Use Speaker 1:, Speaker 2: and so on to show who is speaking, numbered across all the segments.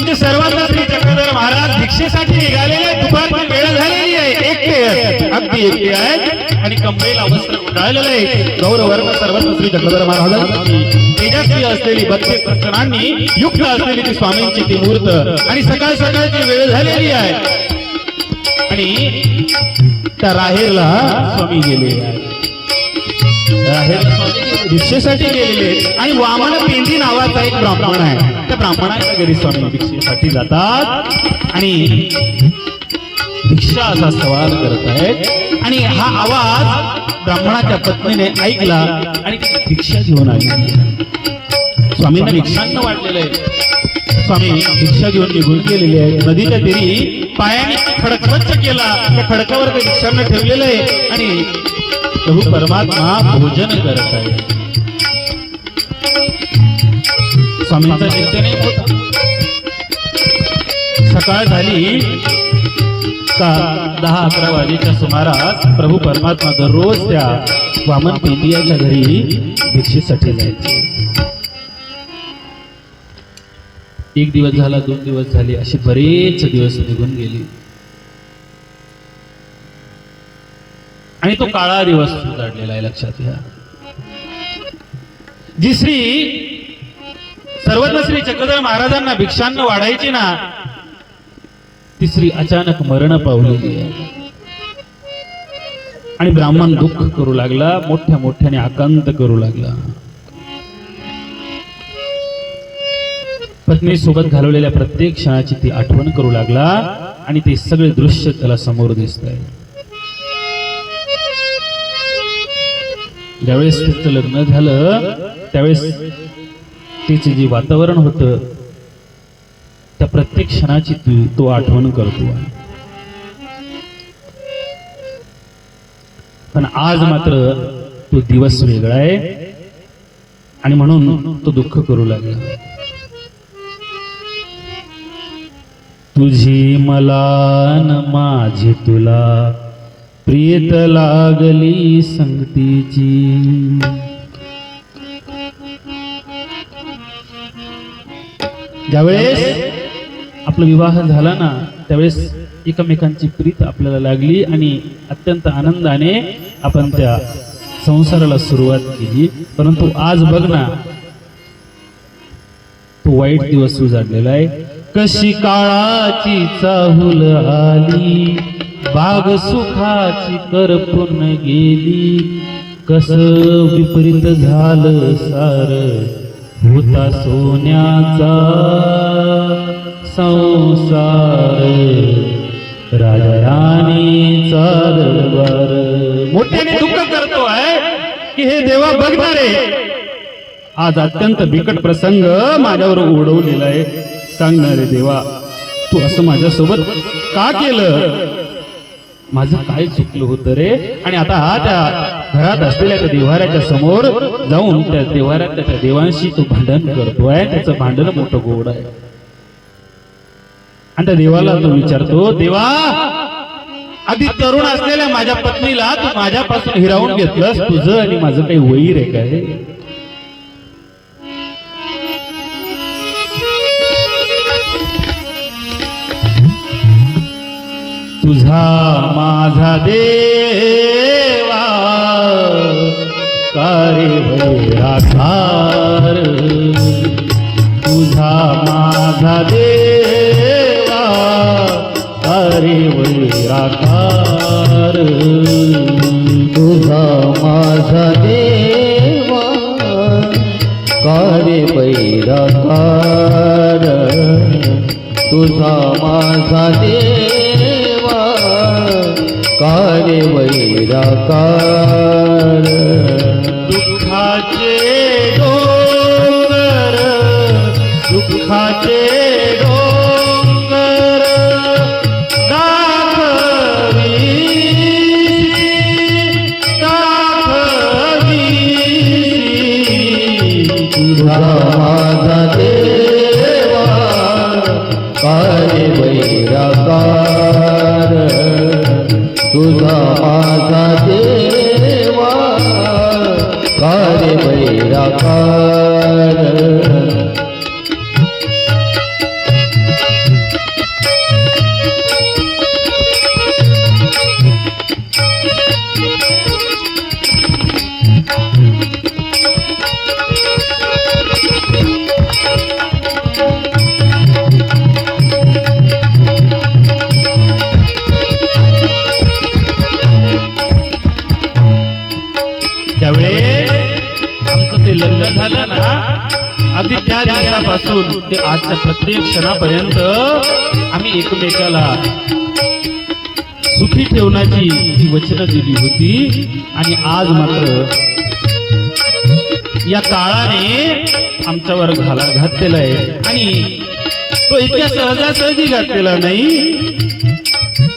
Speaker 1: आमचे सर्वांना श्री चक्रधर महाराज भिक्षेसाठी निघालेले दुपारची वेळ झालेली आहे. एकटे आहेत अगदी एकटे आहेत आणि कंबरेला वस्त्र गुंडाळलेलं आहे. गौरवर्ण सर्वत्र श्री चक्रधर महाराज तेजस्वी असलेली बत्तीस रचनांनी युक्त असलेली ती स्वामींची ती मूर्त. आणि सकाळ सकाळची वेळ झालेली आहे. आणि त्या राहेरला स्वामी गेले. राहेरला भिक्षेसाठी गेलेले आहेत. आणि वामन पेंदी नावाचा एक ब्राह्मण आहे. त्या ब्राह्मणाच्या घरी स्वामी भिक्षेसाठी जातात. आणि भिक्षा असा सवाल करत आहेत. आणि हा आवाज ब्राह्मणाच्या पत्नीने ऐकला आणि भिक्षा घेऊन आली. स्वामींना भिक्षांना वाढलेलं आहे. स्वामी भिक्षा घेऊन निघून गेलेले आहेत. नदीच्या तीरी पायाने खडक केला. त्या खडकावर ते भिक्षांना ठेवलेलं आहे. आणि प्रभू परमात्मा भोजन करत आहे स्वामींचा नित्य सकाळ झाली का दहा अकरा वाजेच्या सुमारास प्रभू परमात्मा दररोज त्या वामन पेंडियाच्या घरी भिक्षेसाठी जायचे. एक दिवस झाला दोन दिवस झाले असे बरेच दिवस निघून गेले. आणि तो काळा दिवस उजाडलेला आहे लक्षात घ्या. जी श्री सर्वज्ञ श्री चक्रधर महाराजांना भिक्षांना वाढायची ना ती स्त्री अचानक मरण पावलेली आहे. आणि ब्राह्मण दुःख करू लागला मोठ्या मोठ्याने आकांत करू लागला. पत्नी सोबत घालवलेल्या प्रत्येक क्षणाची ती आठवण करू लागला आणि ते सगळे दृश्य त्याला समोर दिसत आहे ज्यावेळेस तिचं लग्न झालं त्यावेळेस तिचे जे वातावरण होतं त्या प्रत्येक क्षणाची तू तो आठवण करतो. पण आज मात्र तो दिवस वेगळा आहे आणि म्हणून तो दुःख करू लागला. तुझी मला न माझी तुला प्रियत लागली संगतीची. ज्यावेळेस आपला विवाह झाला ना त्यावेळेस एकमेकांची प्रीत आपल्याला लागली आणि अत्यंत आनंदाने आपण त्या संसाराला सुरुवात केली. परंतु आज बघ ना तो वाईट दिवस उजाडलेला आहे. कशी काळाची चाहूल आली. बाग सुखाची करपून गेली. कस विपरीत झालं सार होता सोन्याचा संसार. राजा राणीचा दरबार. मोठ्याने दुःख करतो आहे की हे देवा बघणारे. आज अत्यंत बिकट प्रसंग माझ्यावर ओढवलेला आहे. सांगणारे देवा तू असं माझ्यासोबत का केलं? माझं काय चुकलं होतं रे? आणि आता हा त्या घरात असलेल्या त्या देवाऱ्याच्या समोर जाऊन त्या देवाऱ्यातल्या त्या देवांशी तो भांडण करतोय. त्याचं भांडण मोठं गोड आहे. आणि त्या देवाला तो विचारतो देवा अगदी तरुण असलेल्या माझ्या पत्नीला तू माझ्यापासून हिरावून घेतलंस तुझं आणि माझं काही वैर आहे काय? तुझा माझा देवा कारे भैराकार तुझा माझा देवा कारे वैराकार
Speaker 2: तुझा माझा देवा कारे पैराकार तुझा माझा देवा कार्य वैराकार।
Speaker 1: दुःखाचे डोंगर दुःखाचे
Speaker 2: तुझा माझा देवा कार्य का अगदी
Speaker 1: त्या दिवसापासून ते आजच्या प्रत्येक क्षणापर्यंत आम्ही एकमेकाला सुखी ठेवण्याची ही वचनं दिली होती. आणि आज मात्र या काळाने आमच्यावर घाला घातलेला आहे. आणि तो इतक्या सहजासहजी घातलेला नाही.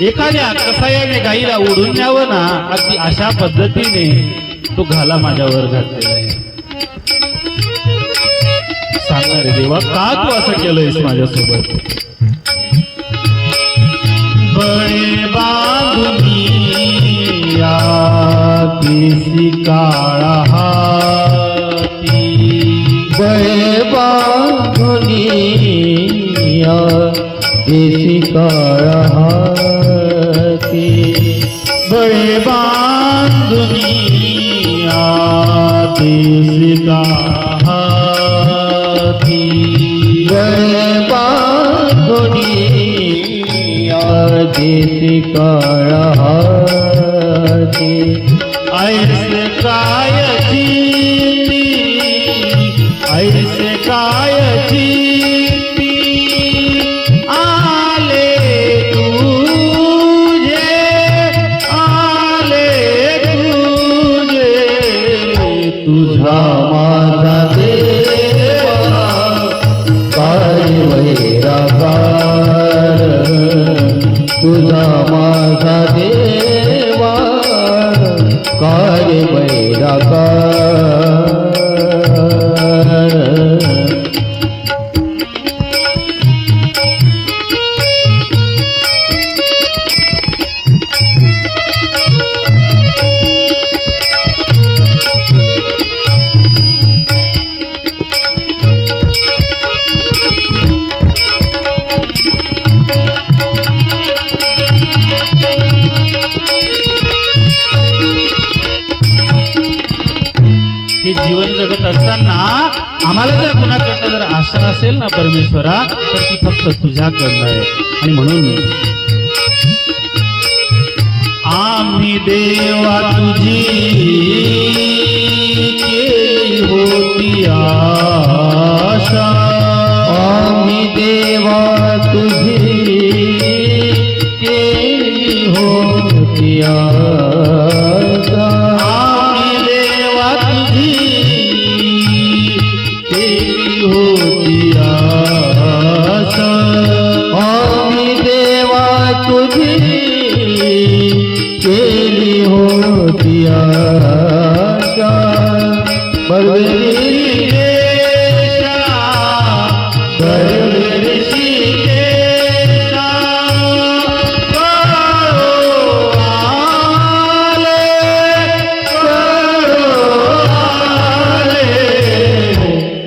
Speaker 1: एखाद्या कसायाने गाईला ओढून न्यावं ना अगदी अशा पद्धतीने तो घाला माझ्यावर घातलेला आहे. सांगणार रे देवा का तू असं केलंयस माझ्यासोबत? बळे बांधुनी या काळा हाती.
Speaker 2: बळे बांधुनी या देशी काळा हाती.
Speaker 1: बळे बांधुनी या केसी काळा
Speaker 2: देशी
Speaker 1: ऐस ऐसे काय जर कुणाकडनं जर आशा असेल ना परमेश्वरा, तर ती फक्त तुझ्याकडनं आहे आणि म्हणून आम्ही देवा तुझी केली होती आशा
Speaker 2: आम्ही देवा तुझी केली होती आशा.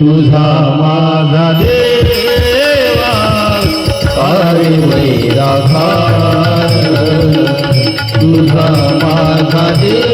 Speaker 1: तुझा
Speaker 2: माझा देवा अरे वैरागार तुझा माझा देवा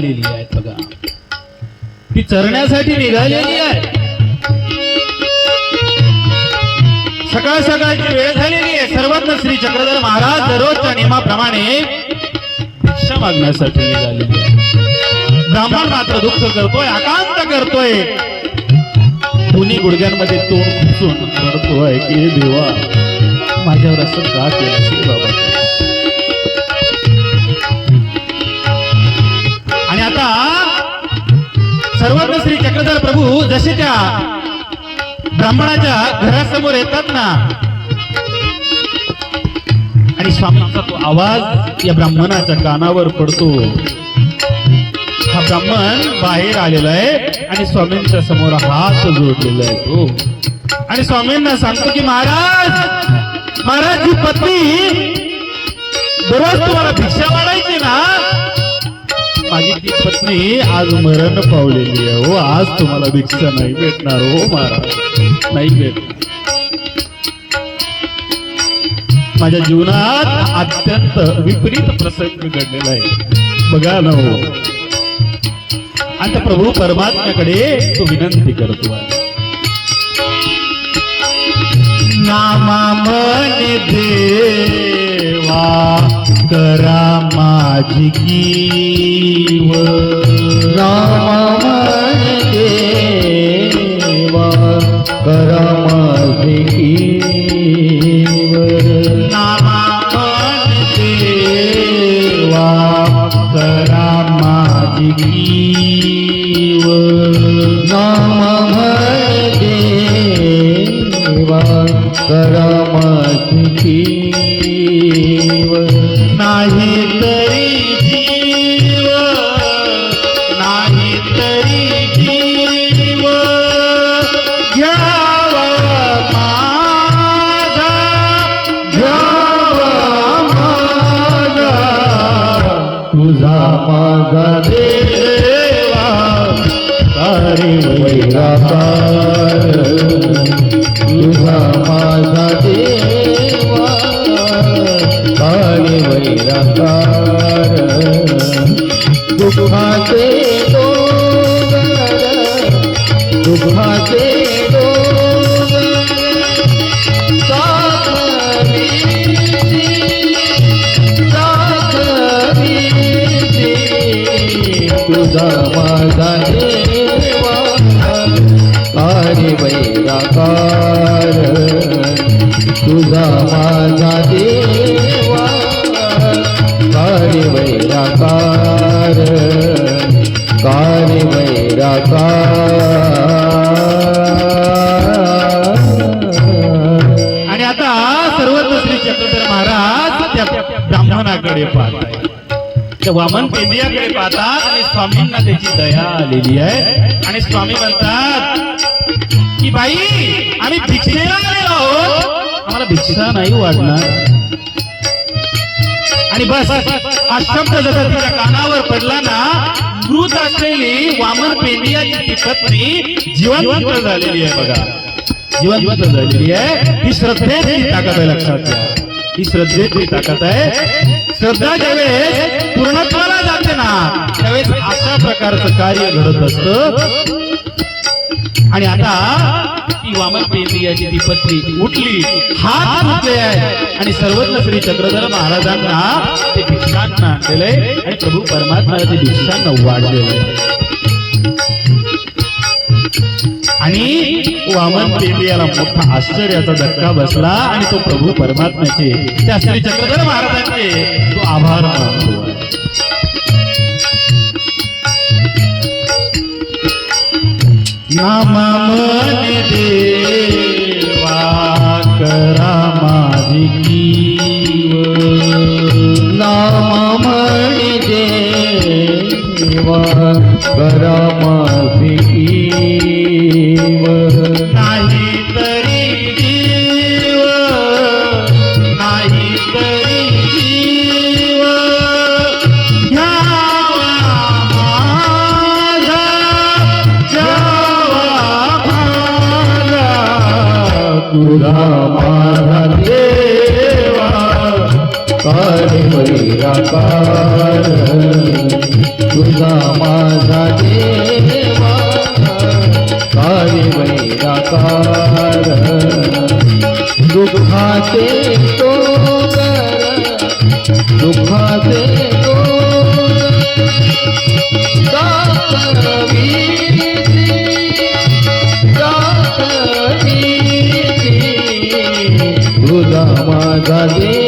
Speaker 1: निघालेली आहे बघा. ती चरण्यासाठी निघालेली आहे. सकाळ सकाळची वेळ झालेली आहे. सर्वज्ञ श्री चक्रधर महाराज दररोजच्या नियमाप्रमाणे भिक्षा मागण्यासाठी निघालेली आहे ब्राह्मण मात्र दुःख करतोय आकांत करतोय. दोन्ही गुडघ्यांमध्ये तोंड खुपसून करतोय की देवा माझ्यावर असं का केलं? बाबा. आणि आता सर्वज्ञ श्री चक्रधर प्रभू जसे त्या ब्राह्मणाच्या घरासमोर येतात ना. आणि स्वामींचा तो आवाज या ब्राह्मणाच्या कानावर पडतो. हा ब्राह्मण बाहेर आलेला आहे आणि स्वामींच्या समोर हात जोडलेला आहे तो. आणि स्वामींना सांगतो की महाराज महाराज ही पत्नी दररोज तुम्हाला भिक्षा वाढायची ना माझी ती पत्नी आज मरण पावलेली आहे. हो आज तुम्हाला भिक्षा नाही भेटणार हो महाराज. नाही भेटणार माझ्या जीवनात अत्यंत विपरीत प्रसंग घडलेला आहे. बघा ना हो. आता प्रभू परमात्म्याकडे तो विनंती करतो नामा मन दे. देवा करा माझी कीव
Speaker 2: रामामण देवा करा माझी कीवर दुःखाचे डोंगर दुःखाचे तुझा माझा देवा अरे वैराकार तुझा माझा देवा अरे वैराकार. कार्य
Speaker 1: आणि आता सर्वत्र श्री चक्रधर महाराज त्या ब्राह्मणाकडे पाहतात. वामन पेंडियाकडे पाहतात आणि स्वामींना त्याची दया आलेली आहे. आणि स्वामी म्हणतात की बाई आम्ही भिक्षेला आलेलो आहोत. आम्हाला भिक्षा नाही वाढणार. आणि बस हा शब्द जसा तिच्या कानावर पडला ना मृत असलेली वामन पेंडियाची ती पत्नी जिवंत झालेली आहे बघा. जिवंत झालेली आहे. ही श्रद्धेची ताकद आहे लक्षात घ्या. ही श्रद्धेची ताकद आहे. श्रद्धा ज्यावेळेस पूर्णत्वाला जाते ना त्यावेळेस अशा प्रकारचं कार्य घडत असत. आणि आता ती वामन पेंडियाची ती पत्नी उठली. हात उठले आहे. आणि सर्वज्ञ श्री चक्रधर महाराजांना ते भिक्षांना आणलेलंय आणि प्रभू परमात्म्याला ते भिक्षांना वाढलेलं आहे. आणि वामन पेंडियाला मोठा आश्चर्याचा धक्का बसला आणि तो प्रभू परमात्म्याचे त्या श्री चक्रधर महाराजांचे तो आभार मानतो. नामा देवा करा माझी
Speaker 2: देवा करा माझा